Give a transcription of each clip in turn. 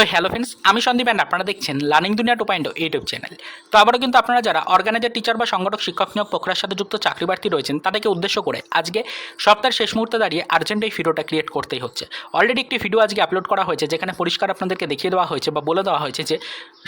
তো hello friends আমি Sandeep and আপনারা দেখছেন লার্নিং দুনিয়া টু পয়েন্ট ইউটিউব চ্যানেল তো আবারও কিন্তু আপনারা যারা অর্গানাইজার টিচার বা সংগঠক, শিক্ষক নিয়োগ প্রক্রিয়ার সাথে যুক্ত চাকরি প্রার্থী রয়েছেন, তাদেরকে উদ্দেশ্য করে আজকে সপ্তাহের শেষ মুহূর্তে দাঁড়িয়ে আর্জেন্ট এই ভিডিওটা ক্রিয়েট করতেই হচ্ছে। অলরেডি একটি ভিডিও আজকে আপলোড করা হয়েছে, যেখানে পরিষ্কার আপনাদেরকে দেখিয়ে দেওয়া হয়েছে বা বলে দেওয়া হয়েছে যে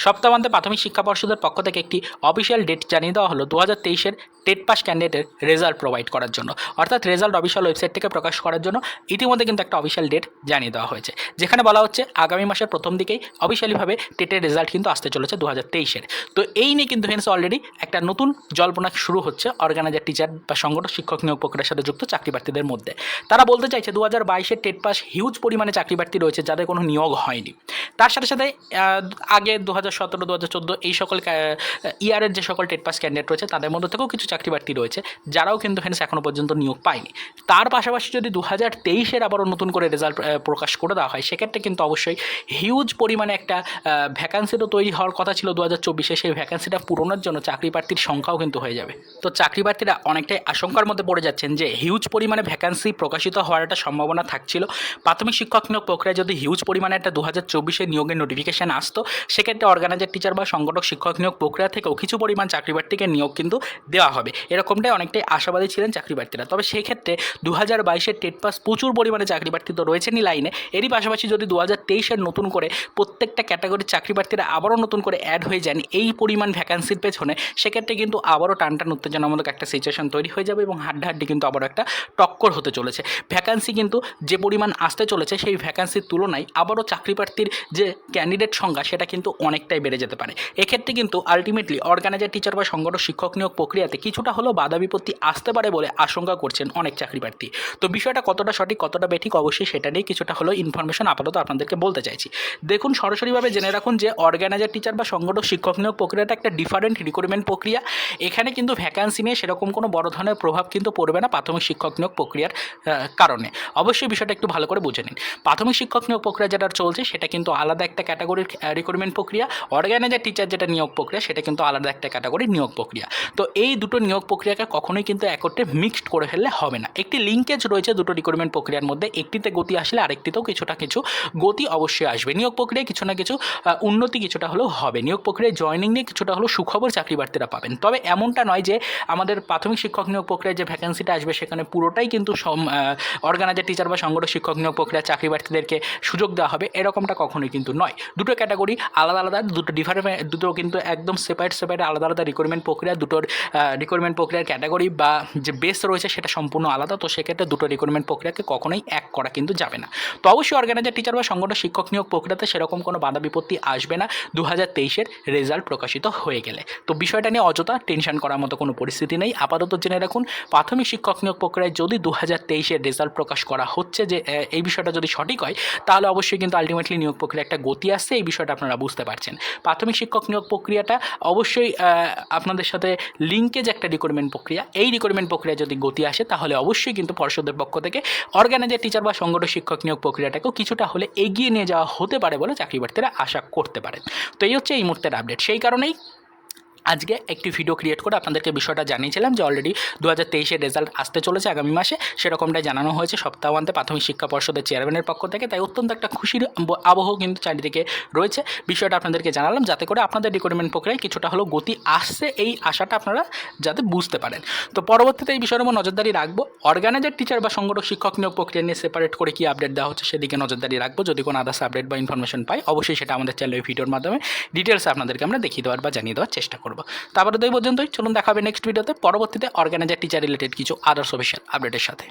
সপ্তাহান্তে প্রাথমিক শিক্ষা পর্ষদের পক্ষ থেকে একটি অফিসিয়াল ডেট জানিয়ে দেওয়া হলো দু হাজার তেইশের টেট পাস ক্যান্ডিডেটের রেজাল্ট প্রোভাইড করার জন্য। অর্থাৎ রেজাল্ট অফিসিয়াল ওয়েবসাইট থেকে প্রকাশ করার জন্য ইতিমধ্যে কিন্তু একটা অফিসিয়াল ডেট জানিয়ে দেওয়া হয়েছে। যেখানে বলা হচ্ছে আগামী মাসের প্রথম দিকেই অফিসিয়ালিভাবে টেটের রেজাল্ট কিন্তু আসতে চলেছে দু হাজার তেইশের। তো এই নিয়ে কিন্তু হেন্স অলরেডি একটা নতুন জল্পনা শুরু হচ্ছে অর্গানাইজার টিচার বা সংগঠন শিক্ষক নিয়োগ প্রক্রিয়ার সাথে যুক্ত চাকরি প্রার্থীদের মধ্যে। তারা বলতে চাইছে দু হাজার বাইশের টেট পাস হিউজ পরিমাণে চাকরি প্রার্থী রয়েছে যাদের কোনো নিয়োগ হয়নি। তার সাথে সাথে আগে দু হাজার সতেরো দু হাজার চোদ্দ এই সকল ইয়ারের যে সকল টেট পাস ক্যান্ডিডেট রয়েছে তাদের মধ্যে থেকেও কিছু চাকরি প্রার্থী রয়েছে, যারাও কিন্তু ফ্রেন্ডস এখনও পর্যন্ত নিয়োগ পায়নি। তার পাশাপাশি যদি দু হাজার তেইশের আবারও নতুন করে রেজাল্ট প্রকাশ করে দেওয়া হয়, সেক্ষেত্রে কিন্তু অবশ্যই হিউজ পরিমাণে একটা ভ্যাকান্সি তো তৈরি হওয়ার কথা ছিল দু হাজার চব্বিশে, সেই ভ্যাকান্সিটা পূরণের জন্য চাকরি প্রার্থীর সংখ্যাও কিন্তু হয়ে যাবে। তো চাকরি প্রার্থীরা অনেকটাই আশঙ্কার মধ্যে পড়ে যাচ্ছেন যে হিউজ পরিমাণে ভ্যাকান্সি প্রকাশিত হওয়ার একটা সম্ভাবনা থাকছিল। প্রাথমিক শিক্ষক নিয়োগ প্রক্রিয়া যদি হিউজ পরিমাণে একটা দু হাজার চব্বিশে নিয়োগের নোটিফিকেশান আসতো, সেক্ষেত্রে অর্গানাইজার টিচার বা সংগঠক শিক্ষক নিয়োগ প্রক্রিয়া থেকেও কিছু পরিমাণ চাকরি প্রার্থীকে নিয়োগ কিন্তু দেওয়া হবে। এরকমটাই অনেকটাই আশাবাদী ছিলেন চাকরি প্রার্থীরা তবে সেক্ষেত্রে দু হাজার বাইশের টেট পাস প্রচুর পরিমাণে চাকরি প্রার্থী তো রয়েছেনই লাইনে। এরই পাশাপাশি যদি দু হাজার তেইশের নতুন করে প্রত্যেকটা ক্যাটাগরির চাকরি প্রার্থীরা আবারও নতুন করে অ্যাড হয়ে যান এই পরিমাণ ভ্যাকান্সির পেছনে। সেক্ষেত্রে কিন্তু আবারও টানটান উত্তেজনামূলক একটা সিচুয়েশন তৈরি হয়ে যাবে এবং হাড্ডাহাড্ডি কিন্তু আবারও একটা টক্কর হতে চলেছে। ভ্যাকান্সি কিন্তু যে পরিমাণ আসতে চলেছে সেই ভ্যাকান্সির তুলনায় আবারও চাকরি প্রার্থীর যে ক্যান্ডিডেট সংখ্যা সেটা কিন্তু অনেকটাই বেড়ে যেতে পারে। এক্ষেত্রে কিন্তু আলটিমেটলি অর্গানাইজার টিচার বা সংগঠন শিক্ষক নিয়োগ প্রক্রিয়াতে কিছুটা হলেও বাধা বিপত্তি আসতে পারে বলে আশঙ্কা করছেন অনেক চাকরি প্রার্থী। তো বিষয়টা কতটা সঠিক, কতটা বেঠিক অবশ্যই সেটা নিয়ে কিছুটা হলেও ইনফরমেশন আপাতত আপনাদেরকে বলতে চাইছি। দেখুন, সরাসরিভাবে জেনে রাখুন যে অর্গানাইজার টিচার বা সংগঠক, শিক্ষক নিয়োগ প্রক্রিয়াটা একটা ডিফারেন্ট রিক্রুটমেন্ট প্রক্রিয়া। এখানে কিন্তু ভ্যাকান্সি নিয়ে সেরকম কোনো বড় ধরনের প্রভাব কিন্তু পড়বে না প্রাথমিক শিক্ষক নিয়োগ প্রক্রিয়ার কারণে। অবশ্যই বিষয়টা একটু ভালো করে বুঝে নিন। প্রাথমিক শিক্ষক নিয়োগ প্রক্রিয়া যেটা চলছে, সেটা কিন্তু আলাদা একটা ক্যাটাগরির রিক্রুটমেন্ট প্রক্রিয়া। অর্গানাইজার টিচার যেটা নিয়োগ প্রক্রিয়া, সেটা কিন্তু আলাদা একটা ক্যাটাগরির নিয়োগ প্রক্রিয়া। তো এই দুটো নিয়োগ প্রক্রিয়াকে কখনোই কিন্তু একত্রে মিক্সড করে ফেললে হবে না। একটি লিঙ্কেজ রয়েছে দুটো রিক্রুটমেন্ট প্রক্রিয়ার মধ্যে, একটিতে গতি আসলে আরেকটিতেও কিছুটা কিছু গতি অবশ্যই আসবে। নিয়োগ প্রক্রিয়ায় কিছু না কিছু উন্নতি কিছুটা হলেও হবে। নিয়োগ প্রক্রিয়ায় জয়নিং নিয়ে কিছুটা হলেও সুখবর চাকরি প্রার্থীরা পাবেন। তবে এমনটা নয় যে আমাদের প্রাথমিক শিক্ষক নিয়োগ প্রক্রিয়ায় যে ভ্যাকেন্সিটা আসবে সেখানে পুরোটাই কিন্তু অর্গানাইজার টিচার বা সংগঠক শিক্ষক নিয়োগ প্রক্রিয়া চাকরি প্রার্থীদেরকে সুযোগ দেওয়া হবে। এরকমটা কখনোই কিন্তু নয়। দুটো ক্যাটাগরি আলাদা আলাদা, দুটো ডিফারেন্ট দুটো কিন্তু একদম সেপারেট সেপারেট আলাদা আলাদা রিক্রুটমেন্ট প্রক্রিয়া, দুটোর রিক্রুটমেন্ট প্রক্রিয়ার ক্যাটাগরি বা যে বেস রয়েছে সেটা সম্পূর্ণ আলাদা। তো সেক্ষেত্রে দুটো রিক্রুটমেন্ট প্রক্রিয়াকে কখনোই এক করা কিন্তু যাবে না। তো অবশ্যই অর্গানাইজার টিচার বা সংগঠন শিক্ষক নিয়োগ প্রক্রিয়াতে সেরকম কোনো বাধা বিপত্তি আসবে না। দু হাজার তেইশের রেজাল্ট প্রকাশিত হয়ে গেলে। তো বিষয়টা নিয়ে অযথা টেনশন করার মতো কোনো পরিস্থিতি নেই। আপাতত জেনে রাখুন, প্রাথমিক শিক্ষক নিয়োগ প্রক্রিয়ায় যদি দু হাজার তেইশের রেজাল্ট প্রকাশ করা হচ্ছে যে এই বিষয়টা যদি সঠিক হয়, তাহলে অবশ্যই কিন্তু আলটিমেটলি নিয়োগ প্রক্রিয়া একটা গতি আসছে। এই বিষয়টা আপনারা বুঝতে পারছেন। প্রাথমিক শিক্ষক নিয়োগ প্রক্রিয়াটা অবশ্যই আপনাদের সাথে লিঙ্কেজ একটা রিক্রুটমেন্ট প্রক্রিয়া। এই রিক্রুটমেন্ট প্রক্রিয়া যদি গতি আসে, তাহলে অবশ্যই কিন্তু পর্ষদের পক্ষ থেকে অর্গানাইজার টিচার বা সংগঠন শিক্ষক নিয়োগ প্রক্রিয়াটাকেও কিছুটা হলে এগিয়ে নিয়ে যাওয়া হতে পারে। বলে চাকরি প্রার্থীরা আশা করতে পারেন তো এই হচ্ছে এই মুহূর্তের আপডেট সেই কারণেই আজকে একটি ভিডিও ক্রিয়েট করে আপনাদেরকে বিষয়টা জানিয়েছিলাম যে অলরেডি দু হাজার রেজাল্ট আসতে চলেছে আগামী মাসে। সেরকমটাই জানানো হয়েছে সপ্তাহান্তে প্রাথমিক শিক্ষা পর্ষদের চেয়ারম্যানের পক্ষ থেকে। তাই অত্যন্ত একটা খুশির আবহ কিন্তু চারিদিকে রয়েছে। বিষয়টা আপনাদেরকে জানালাম যাতে করে আপনাদের রিক্রুটমেন্ট প্রক্রিয়ায় কিছুটা হলেও গতি আসছে এই আশাটা আপনারা যাতে বুঝতে পারেন। তো পরবর্তীতে এই বিষয়ের উপর নজরদারি রাখব। অর্গানাইজার টিচার বা সংগঠক, শিক্ষক নিয়োগ প্রক্রিয়া নিয়ে সেপারেট করে কি আপডেট দেওয়া হচ্ছে সেদিকে নজরদারি রাখব। যদি কোনো আদার্স আপডেট বা ইনফরমেশন পাই, অবশ্যই সেটা আমাদের চ্যানেলের ভিডিওর মাধ্যমে ডিটেলস আপনাদেরকে আমরা দেখিয়ে দেওয়ার বা জানিয়ে দেওয়ার চেষ্টা করব। তারপরে তো এই পর্যন্তই। চলুন দেখা হবে নেক্সট ভিডিওতে পরবর্তীতে অর্গানাইজার টিচার রিলেটেড কিছু আদার্স অফিসিয়াল আপডেটের সাথে।